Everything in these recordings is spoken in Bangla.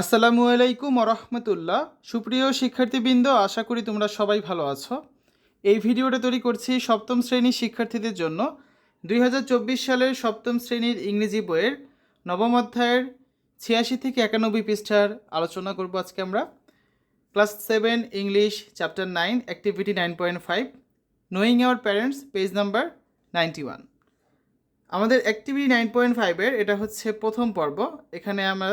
আসসালামু আলাইকুম রহমতুল্লাহ। সুপ্রিয় শিক্ষার্থীবৃন্দ, আশা করি তোমরা সবাই ভালো আছো। এই ভিডিওটা তৈরি করছি সপ্তম শ্রেণির শিক্ষার্থীদের জন্য। দুই হাজার চব্বিশ সালের সপ্তম শ্রেণির ইংরেজি বইয়ের নবম অধ্যায়ের ছিয়াশি থেকে একানব্বই পৃষ্ঠার আলোচনা করব আজকে আমরা। Class seven, English, chapter nine, activity nine point five knowing our parents page number ninety one আমাদের অ্যাক্টিভিটি নাইন পয়েন্ট ফাইভের এটা হচ্ছে প্রথম পর্ব। এখানে আমরা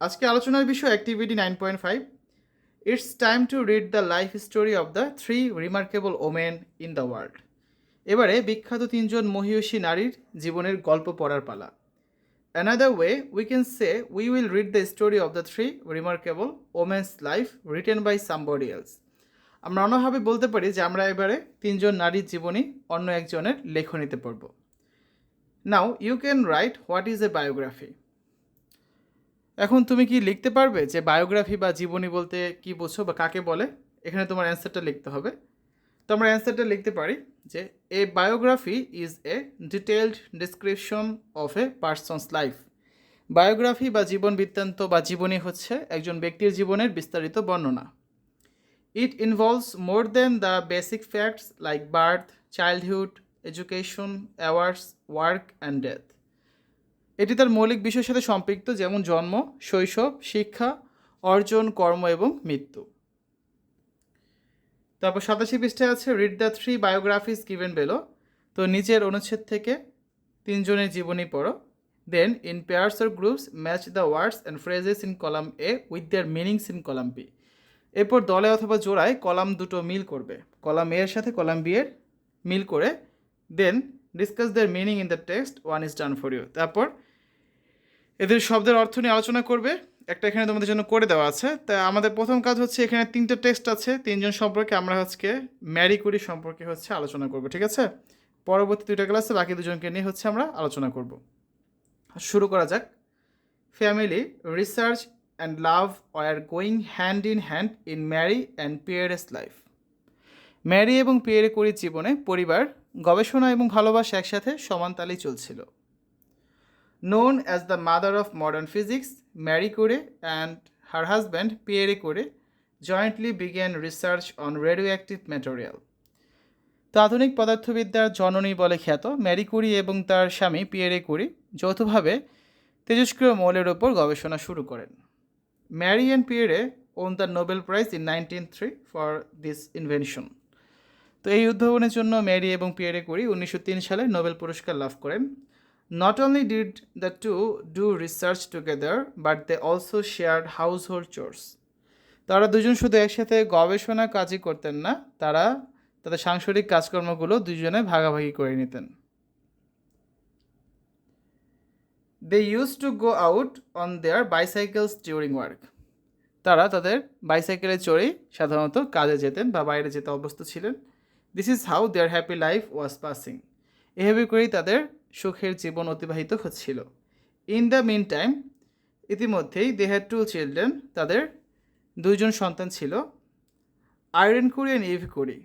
আজকে আলোচনার বিষয় activity nine point five it's time to read the life story of the three remarkable women in the world এবারে বিখ্যাত তিনজন মহিয়সী নারীর জীবনের গল্প পড়ার পালা। Another way we can say we will read the story of the three remarkable women's life written by somebody else আমরা অন্যভাবে বলতে পারি যে আমরা এবারে তিনজন নারীর জীবনী অন্য একজনের লেখনীতে পড়ব। Now you can write what is a biography এখন তুমি কি লিখতে পারবে যে বায়োগ্রাফি বা জীবনী বলতে কি বোঝো বা কাকে বলে? এখানে তোমার অ্যান্সারটা লিখতে হবে। তো আমরা অ্যান্সারটা লিখতে পারি যে a biography is a detailed description of a person's life biography বা জীবন বৃত্তান্ত বা জীবনী হচ্ছে একজন ব্যক্তির জীবনের বিস্তারিত বর্ণনা। It involves more than the basic facts like birth childhood education awards work and death এটি তার মৌলিক বিষয়ের সাথে সম্পৃক্ত, যেমন জন্ম, শৈশব, শিক্ষা, অর্জন, কর্ম এবং মৃত্যু। তারপর সাতাশি পৃষ্ঠায় আছে read the three biographies given below তো নিচের অনুচ্ছেদ থেকে তিনজনের জীবনী পড়ো। Then in pairs or groups match the words and phrases in column A with their meanings in column B এরপর দলে অথবা জোড়ায় কলাম দুটো মিল করবে। কলাম এ এর সাথে কলাম বি এর মিল করে। Then discuss their meaning in the text one is done for you তারপর এদের শব্দের অর্থ নিয়ে আলোচনা করবে। একটা এখানে তোমাদের জন্য করে দেওয়া আছে। তা আমাদের প্রথম কাজ হচ্ছে এখানে তিনটে টেক্সট আছে। তিনজন সম্পর্কে আমরা হচ্ছে ম্যারি কুরি সম্পর্কে হচ্ছে আলোচনা করব, ঠিক আছে? পরবর্তী দুইটা ক্লাসে বাকি দুজনকে নিয়ে হচ্ছে আমরা আলোচনা করব। শুরু করা যাক। Family research and love are going hand in hand in Marie and Pierre's life Marie এবং পিয়ারে কুরির জীবনে পরিবার, গবেষণা এবং ভালোবাসা একসাথে সমান তালেই চলছিল। Known as the mother of modern physics, Marie Curie and her husband Pierre Curie jointly began research on radioactive material. তো আধুনিক পদার্থবিদ্যার জননী বলে খ্যাত ম্যারি কুরি এবং তার স্বামী পিয়েরে কুরি যৌথভাবে তেজস্ক্রিয় মৌলের ওপর গবেষণা শুরু করেন। Marie and Pierre won the Nobel prize in nineteen three for this invention তো এই উদ্ভাবনের জন্য ম্যারি এবং পিয়েরে কুরি উনিশশো তিন সালে নোবেল পুরস্কার লাভ করেন। Not only did the two do research together, but they also shared household chores. তারা দুজন শুধু একসাথে গবেষণা কাজই করতেন না তারা তাদের সাংসারিক কাজকর্মগুলো দুজনে ভাগাভাগি করে নিতেন। They use to go out on their bicycles during work তারা তাদের বাইসাইকেলে চড়েই সাধারণত কাজে যেতেন বা বাইরে যেতে অভ্যস্ত ছিলেন। This is how their happy life was passing এভাবে করেই তাদের সুখের জীবন অতিবাহিত হচ্ছিল। ইন দ্য মিন টাইম ইতিমধ্যেই দে হ্যাড টু চিলড্রেন তাদের দুইজন সন্তান ছিল। Irene Curie and Eve Curie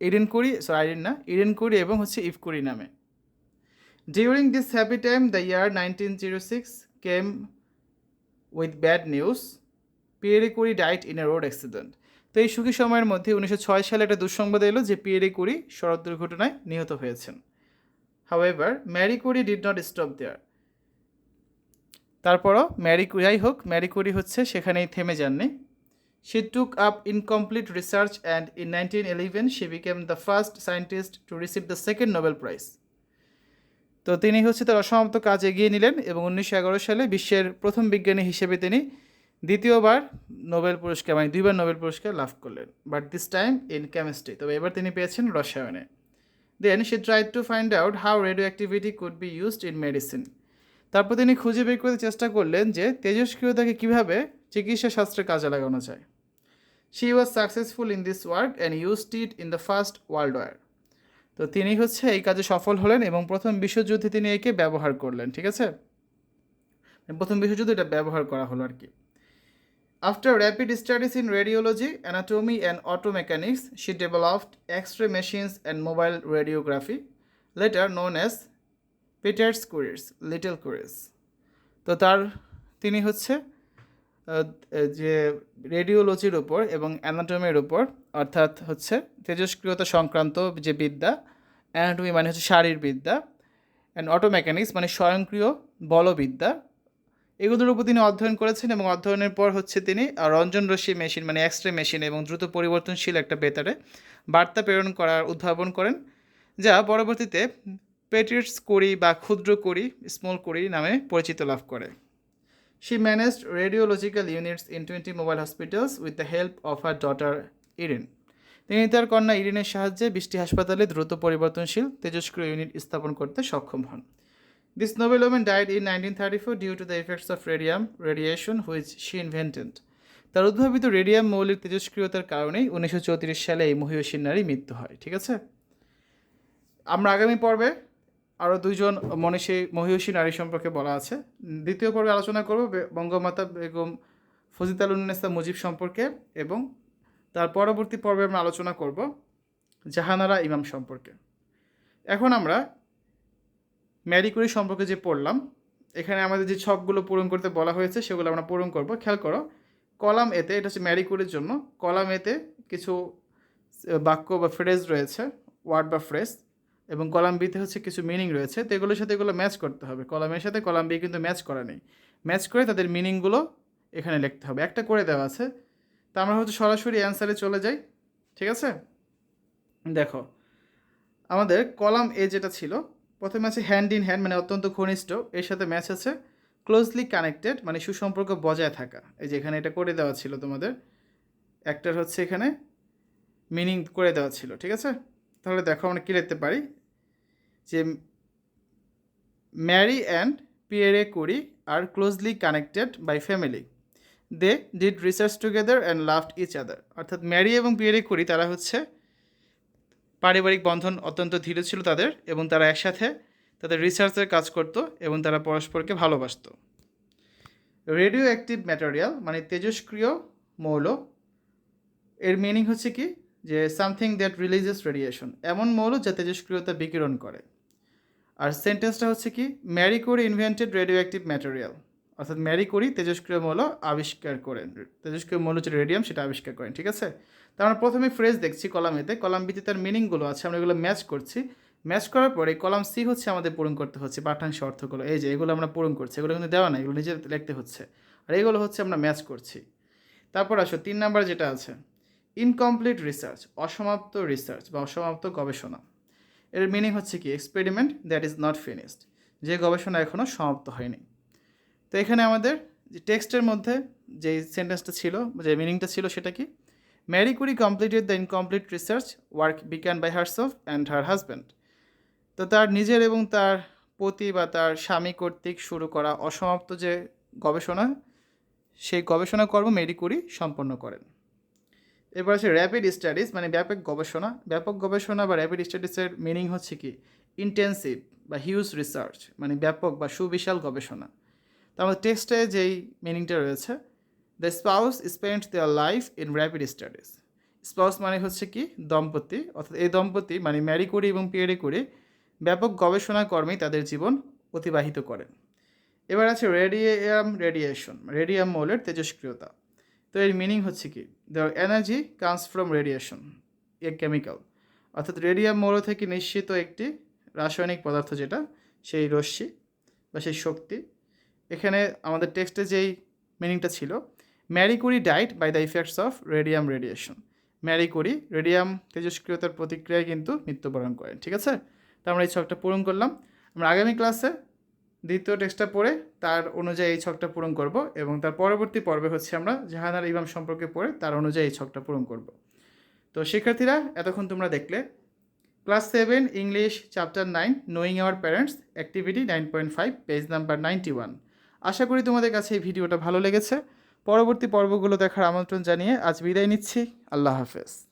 Eden Curie sorry Irene না ইডেন কুরি এবং হচ্ছে ইভ কুরি নামে। During this happy time the year nineteen zero six came with bad news Pierre Curie died in a road accident তো এই সুখী সময়ের মধ্যে উনিশশো ছয় সালে একটা দুঃসংবাদ এলো যে পিয়েরে কুরি সড়ক দুর্ঘটনায় নিহত হয়েছেন। However, Marie Curie did not stop there. তারপরও ম্যারি যাই হোক ম্যারি কুরি হচ্ছে সেখানেই থেমে যাননি। She took up incomplete research and in nineteen eleven she became the first scientist to receive the second Nobel prize তো তিনি হচ্ছে তার অসমাপ্ত কাজ এগিয়ে নিলেন এবং উনিশশো এগারো সালে বিশ্বের প্রথম বিজ্ঞানী হিসেবে তিনি দ্বিতীয়বার নোবেল পুরস্কার মানে দুইবার নোবেল পুরস্কার লাভ করলেন। But this time in chemistry তবে এবার তিনি পেয়েছেন রসায়নে। Then she tried to find out how radio activity could be used in medicine তারপর তিনি খুঁজে বের করতে চেষ্টা করলেন যে তেজস্ক্রিয়তাকে কীভাবে চিকিৎসা শাস্ত্রে কাজে লাগানো যায়। She was successful in this work and used it in the first world war তো তিনি হচ্ছে এই কাজে সফল হলেন এবং প্রথম বিশ্বযুদ্ধে তিনি একে ব্যবহার করলেন, ঠিক আছে? প্রথম বিশ্বযুদ্ধে এটা ব্যবহার করা হলো আর কি। After rapid studies in radiology anatomy and auto mechanics she developed X ray machines and mobile radiography later known as Peter's couriers little couriers তো তার, তিনি হচ্ছে যে রেডিওলজির উপর এবং অ্যানাটমির উপর, অর্থাৎ হচ্ছে তেজস্ক্রিয়তা সংক্রান্ত যে বিদ্যা অ্যানাটমি মানে হচ্ছে শারীরবিদ্যা অ্যান্ড অটোমেকানিক্স মানে স্বয়ংক্রিয় বলবিদ্যা এগুলোর উপর তিনি অধ্যয়ন করেছেন এবং অধ্যয়নের পর হচ্ছে তিনি রঞ্জন রশ্মি মেশিন মানে এক্স রে মেশিন এবং দ্রুত পরিবর্তনশীল একটা বেতারে বার্তা প্রেরণ করার উদ্ভাবন করেন, যা পরবর্তীতে পেটিটস করি বা ক্ষুদ্র করি স্মল করি নামে পরিচিত লাভ করে She managed radiological units in 20 mobile hospitals with the help of her daughter Irene. তিনি তার কন্যা ইরিনের সাহায্যে বৃষ্টি হাসপাতালে দ্রুত পরিবর্তনশীল, তেজস্ক্রিয় ইউনিট স্থাপন করতে সক্ষম হন women died in nineteen thirty four due to the effects of radium radiation which she invented তার উদ্ভাবিত রেডিয়াম মৌলিক তেজস্ক্রিয়তার কারণেই উনিশশো চৌত্রিশ সালে এই মহিষীর নারী মৃত্যু হয়, ঠিক আছে? আমরা আগামী পর্বে আরও দুইজন মনীষী, মহিষী নারী সম্পর্কে বলা আছে। দ্বিতীয় পর্বে আলোচনা করব বঙ্গমাতা বেগম ফজিতাল উন্নেসা মুজিব সম্পর্কে এবং তার পরবর্তী পর্বে আমরা আলোচনা করব জাহানারা ইমাম সম্পর্কে। এখন আমরা ম্যারি কুরি সম্পর্কে যে পড়লাম, এখানে আমাদের যে ছকগুলো পূরণ করতে বলা হয়েছে, সেগুলো আমরা পূরণ করব। খেয়াল করো, কলাম এতে এটা হচ্ছে ম্যারি কুরির জন্য, কলাম এতে কিছু বাক্য বা ফ্রেজ রয়েছে ওয়ার্ড বা ফ্রেজ এবং কলাম বিতে হচ্ছে কিছু মিনিং রয়েছে, তো এগুলোর সাথে এগুলো ম্যাচ করতে হবে। কলামের সাথে কলাম বি কিন্তু ম্যাচ করা নেই। ম্যাচ করে তাদের মিনিংগুলো এখানে লিখতে হবে। একটা করে দেওয়া আছে, তা আমরা হচ্ছে সরাসরি অ্যান্সারে চলে যাই, ঠিক আছে? দেখো, আমাদের কলাম এ যেটা ছিল প্রথমে আছে হ্যান্ড ইন হ্যান্ড মানে অত্যন্ত ঘনিষ্ঠ। এর সাথে ম্যাচ আছে ক্লোজলি কানেক্টেড মানে সুসম্পর্ক বজায় থাকা। এই যে এখানে এটা করে দেওয়া ছিল তোমাদের। একটার হচ্ছে এখানে মিনিং করে দেওয়া ছিল, ঠিক আছে? তাহলে দেখো আমরা কী লিখতে পারি? যে Marie and Pierre Curie are closely connected by family they did research together and loved each other অর্থাৎ ম্যারি এবং পিয়ারে কুরি তারা হচ্ছে পারিবারিক বন্ধন অত্যন্ত ধীরে ছিল তাদের এবং তারা একসাথে তাদের রিসার্চের কাজ করত এবং তারা পরস্পরকে ভালোবাসত। রেডিও অ্যাক্টিভ ম্যাটেরিয়াল মানে তেজস্ক্রিয় মৌল, এর মিনিং হচ্ছে কি? যে সামথিং দ্যাট রিলিজেস রেডিয়েশন এমন মৌল যা তেজস্ক্রিয়তা বিকিরণ করে। আর সেন্টেন্সটা হচ্ছে কি? Marie Curie invented radio active material অর্থাৎ ম্যারি কোরি তেজস্ক্রিয় মৌল আবিষ্কার করেন। তেজস্ক্রিয় মৌল যে রেডিয়াম সেটা আবিষ্কার করেন, ঠিক আছে? তো আমরা প্রথমে ফ্রেজ দেখছি কলাম এতে কলাম বিতে তার মিনিংগুলো আছে, আমরা এগুলো ম্যাচ করছি। ম্যাচ করার পরে কলাম সি হচ্ছে আমাদের পূরণ করতে হচ্ছে পাঠাংশ অর্থগুলো। এই যে, এগুলো আমরা পূরণ করছি, এগুলো কিন্তু দেওয়া নাই, এগুলো নিজে লিখতে হচ্ছে। আর এগুলো হচ্ছে আমরা ম্যাচ করছি। তারপর আসো, তিন নাম্বার যেটা আছে ইনকমপ্লিট রিসার্চ অসমাপ্ত রিসার্চ বা অসমাপ্ত গবেষণা। এর মিনিং হচ্ছে কি experiment that is not finished যে গবেষণা এখনও সমাপ্ত হয়নি। তো এখানে আমাদের যে টেক্সটের মধ্যে যে সেন্টেন্সটা ছিল, যে মিনিংটা ছিল সেটা কি? Marie Curie completed the incomplete research work বিজ্ঞান by herself and her husband তো তার নিজের এবং তার পতি বা তার স্বামী কর্তৃক শুরু করা অসমাপ্ত যে গবেষণা, সেই গবেষণা কর্ম মেরি কুরি সম্পন্ন করেন। এবার আছে র্যাপিড স্টাডিজ মানে ব্যাপক গবেষণা। ব্যাপক গবেষণা বা র্যাপিড স্টাডিজের মিনিং হচ্ছে কি? ইন্টেন্সিভ বা হিউজ রিসার্চ মানে ব্যাপক বা সুবিশাল গবেষণা। তো আমাদের টেক্সটে যেই মিনিংটা রয়েছে the spouse spend their life in rapid studies spouse মানে হচ্ছে কি? দম্পতি। অর্থাৎ এই দম্পতি মানে ম্যারি কুরি এবং পিয়ারি কুরি ব্যাপক গবেষণা কর্মেই তাদের জীবন অতিবাহিত করেন। এবার আছে রেডিয়াম রেডিয়েশন রেডিয়াম মৌলের তেজস্ক্রিয়তা তো এর মিনিং হচ্ছে কি? The energy comes from radiation a chemical অর্থাৎ রেডিয়াম মৌল থেকে নিশ্চিত একটি রাসায়নিক পদার্থ যেটা, সেই রশ্মি বা সেই শক্তি। এখানে আমাদের টেক্সটে যেই মিনিংটা ছিল Marie Curie died by the effects of radium radiation Marie Curie radium তেজস্ক্রিয়তার প্রতিক্রিয়ায় কিন্তু মৃত্যুবরণ করেন ঠিক আছে? তো আমরা এই ছকটা পূরণ করলাম। আমরা আগামী ক্লাসে দ্বিতীয় টেক্সটটা পড়ে তার অনুযায়ী এই ছকটা পূরণ করব এবং তার পরবর্তী পর্বে হচ্ছে আমরা জাহানার ইমাম সম্পর্কে পড়ে তার অনুযায়ী এই ছকটা পূরণ করব। তো শিক্ষার্থীরা, এতক্ষণ তোমরা দেখলে class seven English chapter nine knowing our parents activity nine point five page number ninety one আশা করি তোমাদের কাছে এই ভিডিওটা ভালো লেগেছে। পরবর্তী পর্বগুলো দেখার আমন্ত্রণ জানিয়ে আজ বিদায় নিচ্ছি। আল্লাহ হাফেজ।